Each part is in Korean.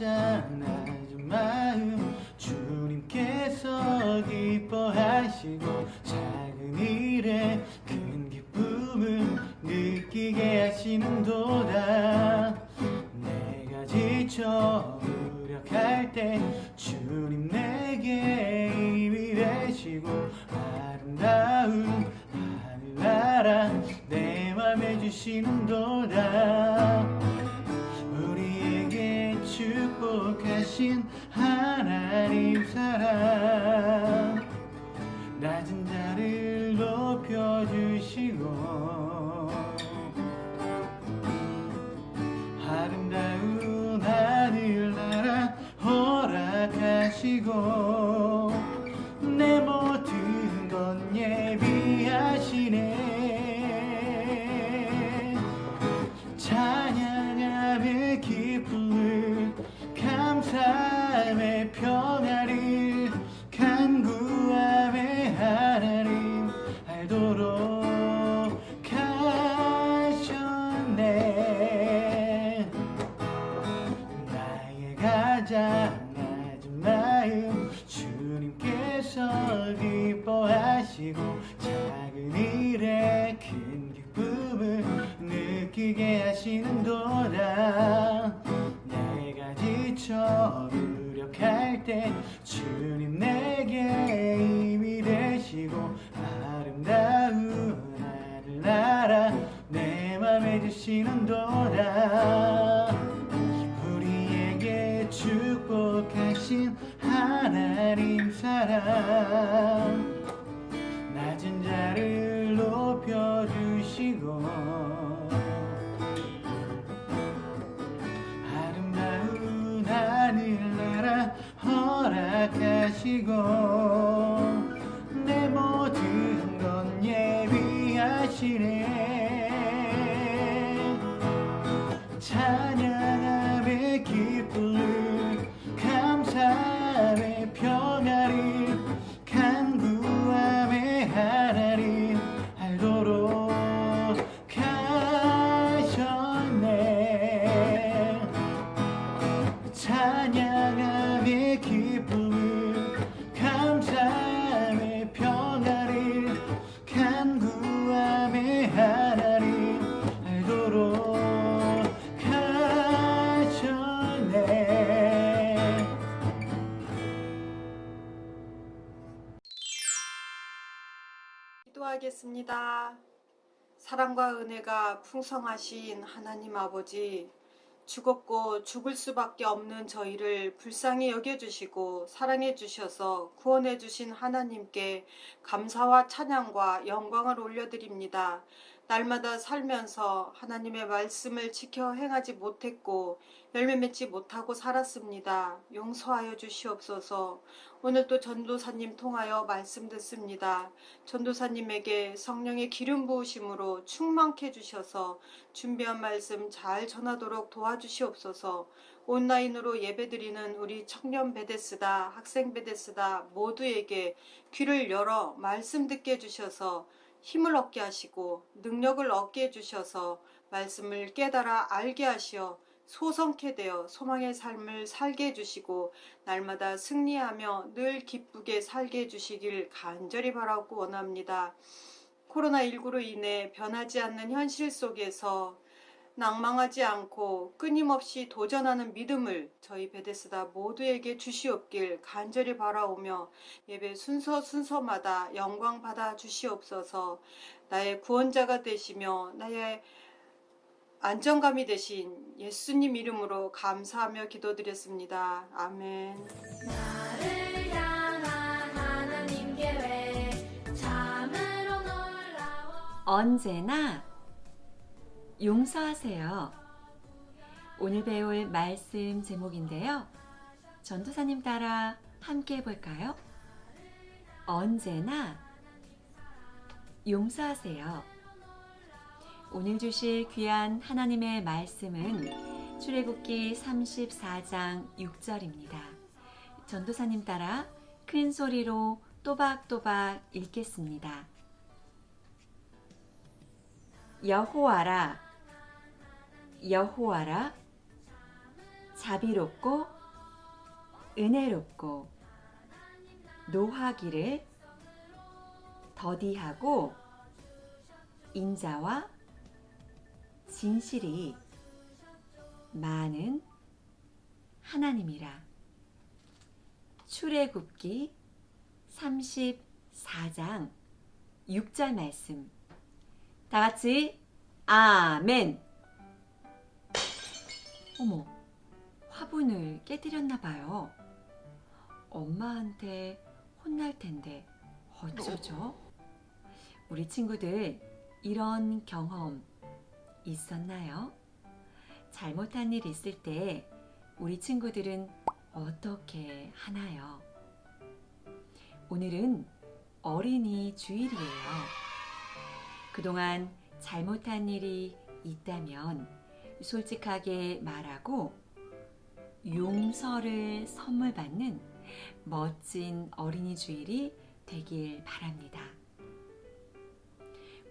가 축복하신 하나님 사랑. 낮은 자를 높여주시고 아름다운 하늘나라 허락하시고 때 주님 내게 힘이 되시고 아름다운 하늘나라 내 맘에 주시는 도다. 우리에게 축복하신 하나님 사랑 허락하시고 사랑과 은혜가 풍성하신 하나님 아버지, 죽었고 죽을 수밖에 없는 저희를 불쌍히 여겨주시고 사랑해주셔서 구원해주신 하나님께 감사와 찬양과 영광을 올려드립니다. 날마다 살면서 하나님의 말씀을 지켜 행하지 못했고 열매 맺지 못하고 살았습니다. 용서하여 주시옵소서. 오늘도 전도사님 통하여 말씀 듣습니다. 전도사님에게 성령의 기름 부으심으로 충만케 해 주셔서 준비한 말씀 잘 전하도록 도와주시옵소서. 온라인으로 예배드리는 우리 청년 베데스다, 학생 베데스다 모두에게 귀를 열어 말씀 듣게 해주셔서 힘을 얻게 하시고 능력을 얻게 해주셔서 말씀을 깨달아 알게 하시어 소성케 되어 소망의 삶을 살게 해주시고 날마다 승리하며 늘 기쁘게 살게 해주시길 간절히 바라고 원합니다. 코로나19로 인해 변하지 않는 현실 속에서 낭망하지 않고 끊임없이 도전하는 믿음을 저희 베데스다 모두에게 주시옵길 간절히 바라오며 예배 순서 순서마다 영광 받아 주시옵소서 나의 구원자가 되시며 나의 안정감이 되신 예수님 이름으로 감사하며 기도드렸습니다. 아멘. 언제나 용서하세요. 오늘 배울 말씀 제목인데요. 전도사님 따라 함께 해볼까요? 언제나 용서하세요. 오늘 주실 귀한 하나님의 말씀은 출애굽기 34장 6절입니다. 전도사님 따라 큰 소리로 또박또박 읽겠습니다. 여호와라 여호와라 자비롭고 은혜롭고 노하기를 더디하고 인자와 진실이 많은 하나님이라 출애굽기 34장 6절 말씀 다 같이 아멘. 어머, 화분을 깨뜨렸나 봐요. 엄마한테 혼날 텐데 어쩌죠? 우리 친구들 이런 경험 있었나요? 잘못한 일 있을 때 우리 친구들은 어떻게 하나요? 오늘은 어린이 주일이에요. 그동안 잘못한 일이 있다면 솔직하게 말하고 용서를 선물 받는 멋진 어린이 주일이 되길 바랍니다.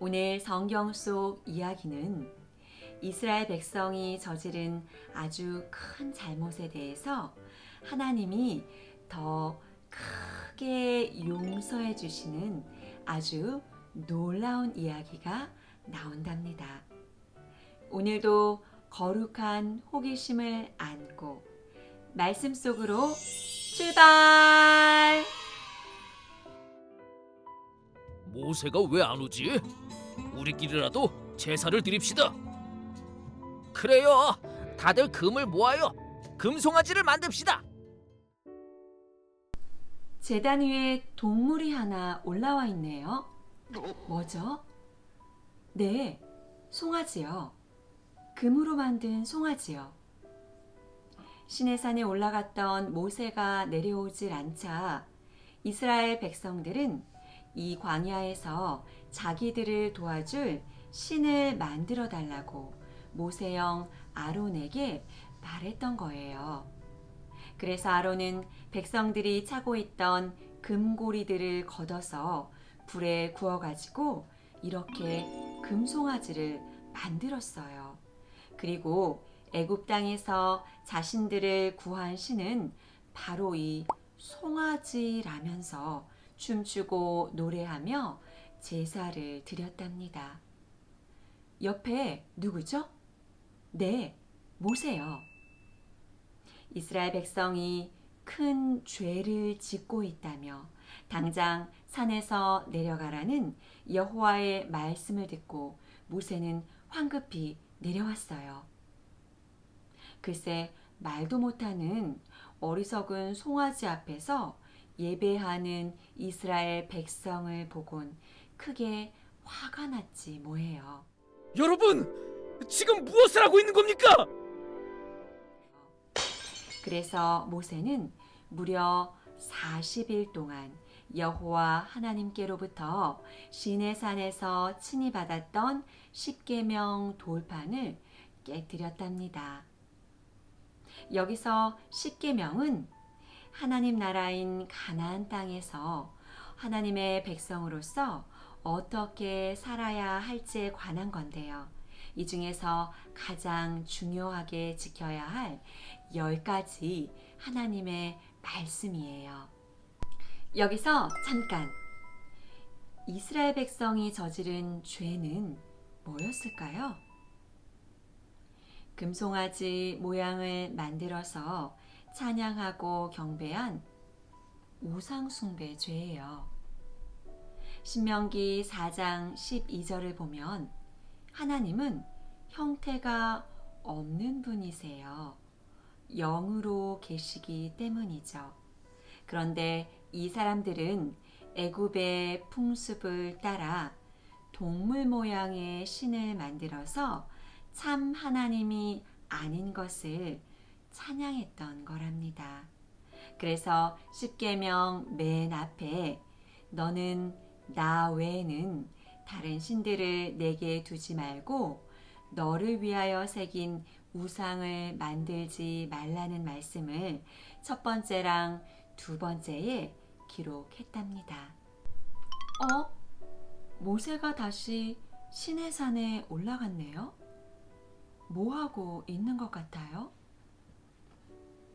오늘 성경 속 이야기는 이스라엘 백성이 저지른 아주 큰 잘못에 대해서 하나님이 더 크게 용서해 주시는 아주 놀라운 이야기가 나온답니다. 오늘도 거룩한 호기심을 안고 말씀 속으로 출발! 모세가 왜 안 오지? 우리끼리라도 제사를 드립시다. 그래요. 다들 금을 모아요. 금송아지를 만듭시다. 재단 위에 동물이 하나 올라와 있네요. 뭐죠? 네, 송아지요. 금으로 만든 송아지요. 시내산에 올라갔던 모세가 내려오질 않자 이스라엘 백성들은 이 광야에서 자기들을 도와줄 신을 만들어 달라고 모세형 아론에게 말했던 거예요. 그래서 아론은 백성들이 차고 있던 금고리들을 걷어서 불에 구워가지고 이렇게 금송아지를 만들었어요. 그리고 애굽 땅에서 자신들을 구한 신은 바로 이 송아지라면서 춤추고 노래하며 제사를 드렸답니다. 옆에 누구죠? 네, 모세요. 이스라엘 백성이 큰 죄를 짓고 있다며 당장 산에서 내려가라는 여호와의 말씀을 듣고 모세는 황급히 내려왔어요. 글쎄 말도 못하는 어리석은 송아지 앞에서 예배하는 이스라엘 백성을 보곤 크게 화가 났지 뭐예요. 여러분, 지금 무엇을 하고 있는 겁니까? 그래서 모세는 무려 40일 동안 여호와 하나님께로부터 시내산에서 친히 받았던 십계명 돌판을 깨뜨렸답니다. 여기서 십계명은 하나님 나라인 가나안 땅에서 하나님의 백성으로서 어떻게 살아야 할지에 관한 건데요. 이 중에서 가장 중요하게 지켜야 할열 가지 하나님의 말씀이에요. 여기서 잠깐 이스라엘 백성이 저지른 죄는 뭐였을까요? 금송아지 모양을 만들어서 찬양하고 경배한 우상숭배 죄예요. 신명기 4장 12절을 보면 하나님은 형태가 없는 분이세요. 영으로 계시기 때문이죠. 그런데 이 사람들은 애굽의 풍습을 따라 동물 모양의 신을 만들어서 참 하나님이 아닌 것을 찬양했던 거랍니다. 그래서 십계명 맨 앞에 너는 나 외에는 다른 신들을 내게 두지 말고 너를 위하여 새긴 우상을 만들지 말라는 말씀을 첫 번째랑 두 번째에 기록했답니다. 어? 모세가 다시 시내산에 올라갔네요? 뭐 하고 있는 것 같아요?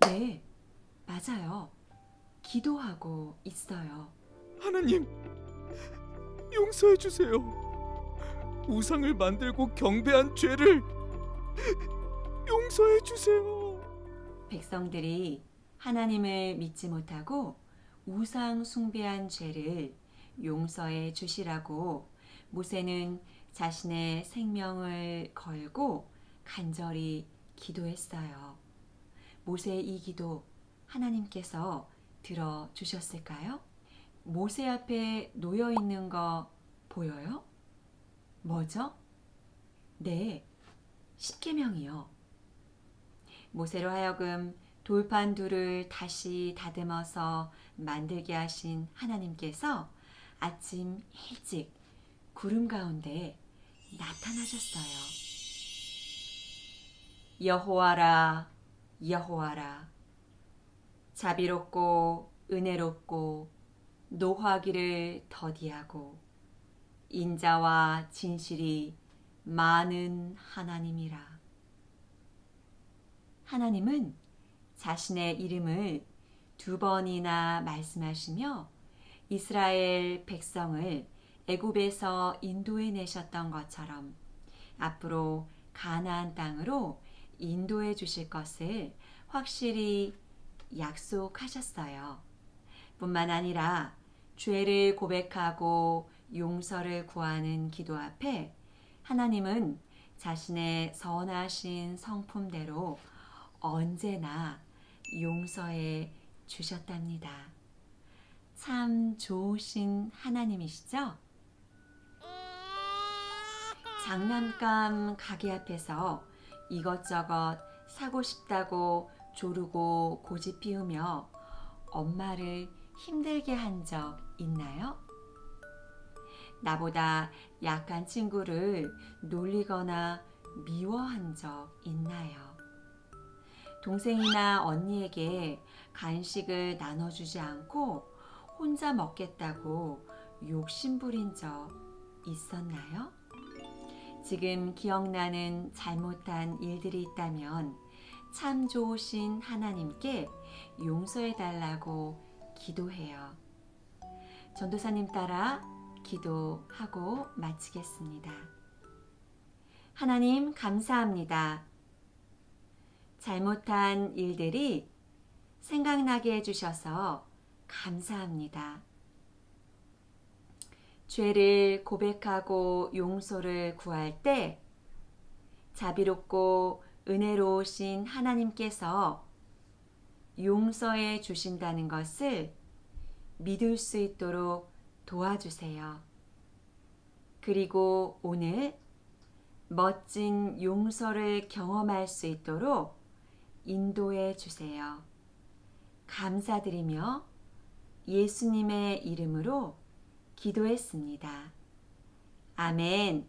네, 맞아요. 기도하고 있어요. 하나님, 용서해 주세요. 우상을 만들고 경배한 죄를 용서해 주세요. 백성들이 하나님을 믿지 못하고 우상 숭배한 죄를 용서해 주시라고 모세는 자신의 생명을 걸고 간절히 기도했어요. 모세의 이 기도 하나님께서 들어 주셨을까요? 모세 앞에 놓여 있는 거 보여요? 뭐죠? 네, 십계명이요. 모세로 하여금 돌판 둘을 다시 다듬어서 만들게 하신 하나님께서 아침 일찍 구름 가운데 나타나셨어요. 여호와라, 여호와라. 자비롭고 은혜롭고 노하기를 더디하고 인자와 진실이 많은 하나님이라. 하나님은 자신의 이름을 두 번이나 말씀하시며 이스라엘 백성을 애굽에서 인도해 내셨던 것처럼 앞으로 가나안 땅으로 인도해 주실 것을 확실히 약속하셨어요. 뿐만 아니라 죄를 고백하고 용서를 구하는 기도 앞에 하나님은 자신의 선하신 성품대로 언제나 용서해 주셨답니다. 참 좋으신 하나님이시죠? 장난감 가게 앞에서 이것저것 사고 싶다고 조르고 고집 피우며 엄마를 힘들게 한 적 있나요? 나보다 약한 친구를 놀리거나 미워한 적 있나요? 동생이나 언니에게 간식을 나눠주지 않고 혼자 먹겠다고 욕심부린 적 있었나요? 지금 기억나는 잘못한 일들이 있다면 참 좋으신 하나님께 용서해 달라고 기도해요. 전도사님 따라 기도하고 마치겠습니다. 하나님 감사합니다. 잘못한 일들이 생각나게 해주셔서 감사합니다. 죄를 고백하고 용서를 구할 때 자비롭고 은혜로우신 하나님께서 용서해 주신다는 것을 믿을 수 있도록 도와주세요. 그리고 오늘 멋진 용서를 경험할 수 있도록 인도해 주세요. 감사드리며 예수님의 이름으로 기도했습니다. 아멘.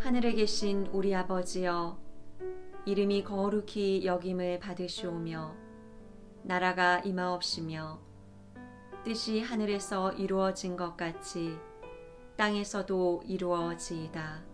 하늘에 계신 우리 아버지여, 이름이 거룩히 여김을 받으시오며, 나라가 임하옵시며, 뜻이 하늘에서 이루어진 것 같이 땅에서도 이루어지이다.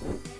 Bye.